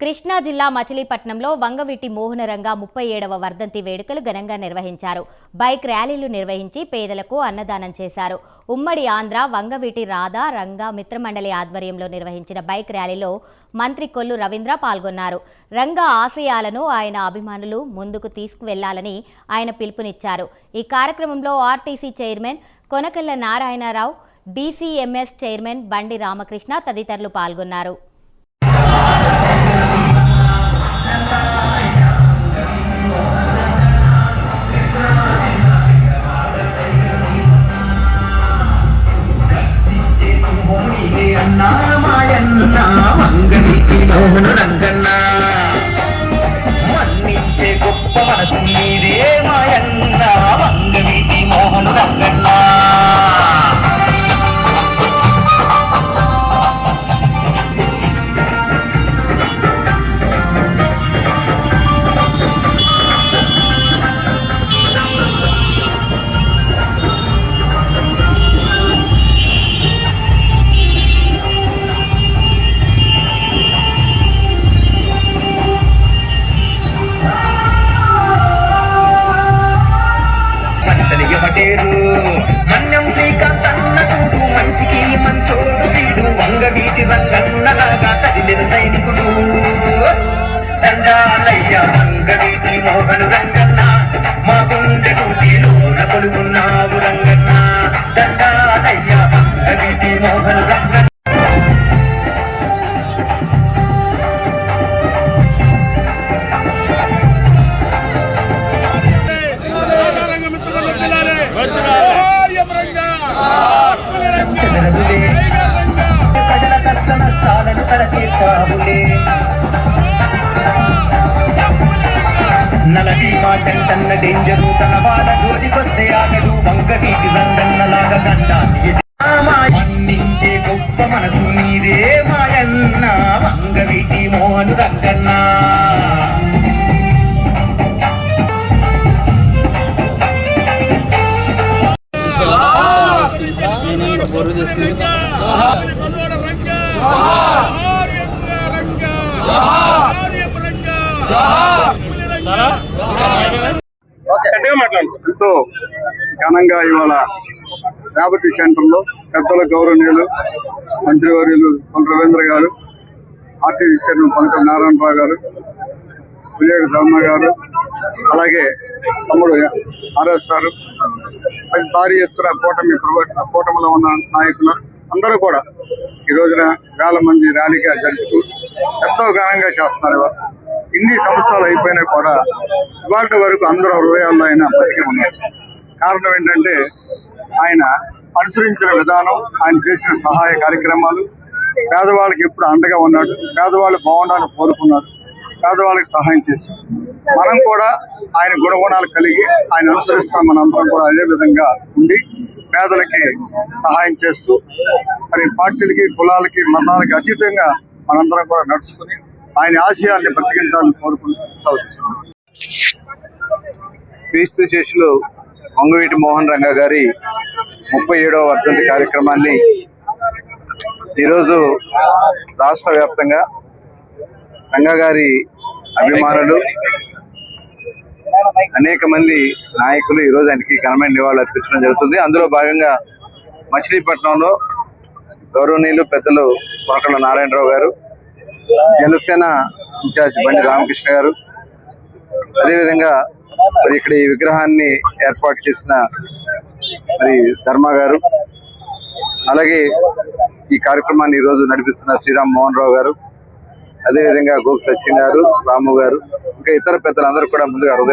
కృష్ణా జిల్లా మచిలీపట్నంలో వంగవీటి మోహనరంగ ముప్పై ఏడవ వర్ధంతి వేడుకలు ఘనంగా నిర్వహించారు. బైక్ ర్యాలీలు నిర్వహించి పేదలకు అన్నదానం చేశారు. ఉమ్మడి ఆంధ్ర వంగవీటి రాధా రంగా మిత్రమండలి ఆధ్వర్యంలో నిర్వహించిన బైక్ ర్యాలీలో మంత్రి కొల్లు రవీంద్ర పాల్గొన్నారు. రంగా ఆశయాలను ఆయన అభిమానులు ముందుకు తీసుకువెళ్ళాలని ఆయన పిలుపునిచ్చారు. ఈ కార్యక్రమంలో RTC chairman Konakalla Narayanarao DCMS chairman Bandi Ramakrishna తదితరులు పాల్గొన్నారు. honor రంగన్నలాగా తల్లిన సైనికుడు. దండాలయ్య వంగవీటి మోహను రంగన్న. మా గుండె గుడిలోన కొలుగున్నావు రంగన్న. దండాలయ్య వంగవీటి మోహను రంగన్న. రాజారంగ నష్టాలను కడతీర్చావులే నలటి మాటంటన్న డేంజరు తన బాధ జోలికొస్తే ఆగడు వంక వీటి రంగన్నలాగా మన్నించే గొప్ప మనసు నీదే మాయన్న వంగ వీటి మోహను రంగన్న. రంగా ఎంతో ఘనంగా ఇవాళ రేవతి సెంటర్లో పెద్దల గౌరవనీయులు మంత్రివర్యులు కొండ రవీంద్ర గారు ఆర్టీసీ చైర్మన్ పనక నారాయణరావు గారు విజయ బ్రహ్మ గారు అలాగే తమ్ముడు ఆర్ఎస్ గారు భారీ ఎత్తున కూటమి కూటమిలో ఉన్న నాయకులు అందరూ కూడా ఈ రోజున వేల మంది ర్యాలీగా జరుపుతూ ఎంతో ఘనంగా చేస్తున్నారు ఇవాళ. ఇన్ని సంవత్సరాలు అయిపోయినా కూడా ఇవాళ వరకు అందరూ హృదయాల్లో ఆయన బతికి ఉన్నారు. కారణం ఏంటంటే ఆయన అనుసరించిన విధానం ఆయన చేసిన సహాయ కార్యక్రమాలు పేదవాళ్ళకి ఎప్పుడు అండగా ఉన్నాడు పేదవాళ్ళు బాగుండాలని కోరుకున్నాడు పేదవాళ్ళకి సహాయం చేశాడు. మనం కూడా ఆయన గుణగుణాలు కలిగి ఆయన అనుసరిస్తాం మనందరం కూడా అదే విధంగా ఉండి పేదలకి సహాయం చేస్తూ మరి పార్టీలకి కులాలకి మతాలకి అతీతంగా మనందరం కూడా నడుచుకుని ఆయన ఆశయాల్ని బ్రతికించాలని కోరుకుంటూ క్రీస్తు శిష్యులు వంగవీటి మోహన్ రంగ గారి ముప్పై ఏడవ వర్ధంతి కార్యక్రమాన్ని ఈరోజు రాష్ట్ర వ్యాప్తంగా రంగ గారి అభిమానులు అనేక మంది నాయకులు ఈరోజు ఆయనకి ఘనమైన నివాళులు అర్పించడం జరుగుతుంది. అందులో భాగంగా మచిలీపట్నంలో గౌరవనీయులు పెద్దలు కొనకళ్ళ నారాయణరావు గారు జనసేన ఇన్ఛార్జ్ బండి రామకృష్ణ గారు అదేవిధంగా మరి ఇక్కడ ఈ విగ్రహాన్ని ఏర్పాటు చేసిన మరి ధర్మ గారు అలాగే ఈ కార్యక్రమాన్ని ఈ రోజు నడిపిస్తున్న శ్రీరామ్ మోహన్ రావు గారు అదేవిధంగా గోపు సచిన్ గారు రాము గారు ఇంకా ఇతర పెద్దలందరూ కూడా ముందుగా రాము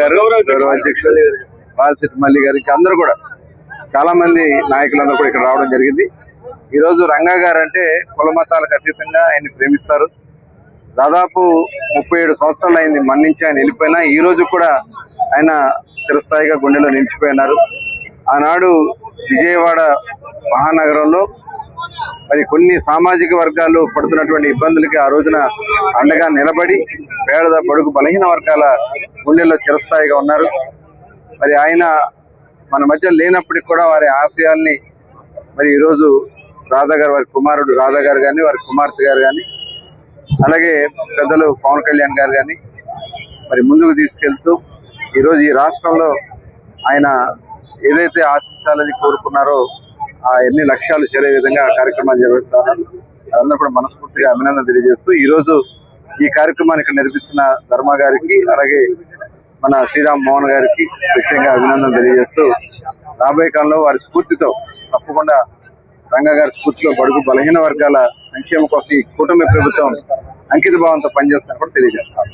గారు గౌరవ అధ్యక్షులు. వాసిట్ మల్లి గారు ఇంకా అందరూ కూడా. చాలా మంది నాయకులందరూ కూడా ఇక్కడ రావడం జరిగింది. ఈ రోజు రంగా గారు అంటే కుల మతాలకు అతీతంగా ఆయన్ని ప్రేమిస్తారు. దాదాపు ముప్పై ఏడు సంవత్సరాలు అయింది మన్నించి ఆయన వెళ్ళిపోయినా. ఈ రోజు కూడా ఆయన చిరస్థాయిగా గుండెలో నిలిచిపోయినారు. ఆనాడు విజయవాడ మహానగరంలో మరి కొన్ని సామాజిక వర్గాలు పడుతున్నటువంటి ఇబ్బందులకి ఆ రోజున అండగా నిలబడి పేద బడుగు బలహీన వర్గాల గుండెల్లో చిరస్థాయిగా ఉన్నారు. మరి ఆయన మన మధ్య లేనప్పటికి కూడా వారి ఆశయాల్ని మరి ఈరోజు రాధా గారు వారి కుమారుడు రాధా గారు కానీ వారి కుమార్తె గారు కానీ అలాగే పెద్దలు పవన్ కళ్యాణ్ గారు కానీ మరి ముందుకు తీసుకెళ్తూ ఈరోజు ఈ రాష్ట్రంలో ఆయన ఏదైతే ఆశించాలని కోరుకున్నారో ఆ ఎన్ని లక్ష్యాలు చేరే విధంగా కార్యక్రమాలు నిర్వహిస్తున్నారు అందరూ కూడా మనస్ఫూర్తిగా అభినందన తెలియజేస్తూ ఈ రోజు ఈ కార్యక్రమాన్ని ఇక్కడ ధర్మ గారికి అలాగే మన శ్రీరామ్ మోహన్ గారికి ప్రత్యేకంగా అభినందన తెలియజేస్తూ రాబోయే కాలంలో వారి స్ఫూర్తితో తప్పకుండా రంగా గారి స్ఫూర్తితో బడుగు బలహీన వర్గాల సంక్షేమం కోసం ఈ కూటమి ప్రభుత్వం అంకిత భావంతో పనిచేస్తున్న కూడా తెలియజేస్తాను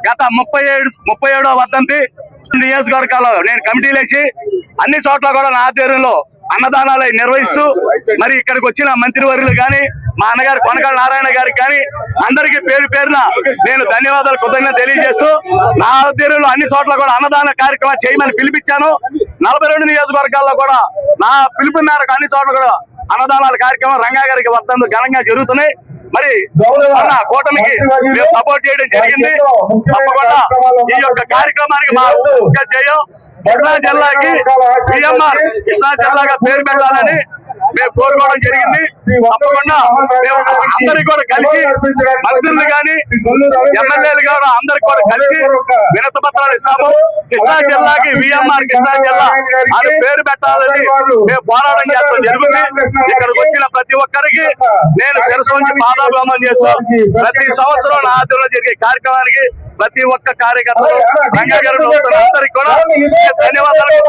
గత ముప్పై ఏడు ముప్పై ఏడో వర్ధంతి నియోజకవర్గాల్లో నేను కమిటీలేసి అన్ని చోట్ల కూడా నా ఆధ్వర్యంలో అన్నదానాలు నిర్వహిస్తూ మరి ఇక్కడికి వచ్చిన మంత్రివర్యులు కానీ మా అన్నగారు కొనకాల నారాయణ గారికి కానీ అందరికీ పేరు పేరున నేను ధన్యవాదాలు కృతజ్ఞత తెలియజేస్తూ నా ఆధ్వర్యంలో అన్ని చోట్ల కూడా అన్నదాన కార్యక్రమం చేయమని పిలిపించాను. నలభై రెండు నియోజకవర్గాల్లో కూడా నా పిలుపు మేరకు అన్ని చోట్ల కూడా అన్నదానాల కార్యక్రమం రంగా గారికి వర్ధంతులు ఘనంగా జరుగుతున్నాయి. మరి అన్న కూటమికి మేము సపోర్ట్ చేయడం జరిగింది. తప్పకుండా ఈ యొక్క కార్యక్రమానికి మా చేయం. కృష్ణా జిల్లాకి పిఎంఆర్ కృష్ణా జిల్లాగా పేరు పెట్టాలని మేము కోరుకోవడం జరిగింది. తప్పకుండా మేము అందరికి కూడా కలిసి మంత్రులు గాని ఎమ్మెల్యేలు కానీ అందరికి కూడా కలిసి వినత పత్రాలు ఇస్తాము. కృష్ణా జిల్లాకి విఎంఆర్ కృష్ణా జిల్లా అని పేరు పెట్టాలని మేము పోరాటం చేస్తాం. జరుగుతుంది. ఇక్కడ వచ్చిన ప్రతి ఒక్కరికి నేను శిరసు నుంచి పాదాభివందనం చేస్తూ ప్రతి సంవత్సరం నా ఆధ్వర్యంలో జరిగే కార్యక్రమానికి ప్రతి ఒక్క కార్యకర్తలు రంగగారు అందరికి కూడా ధన్యవాదాలు.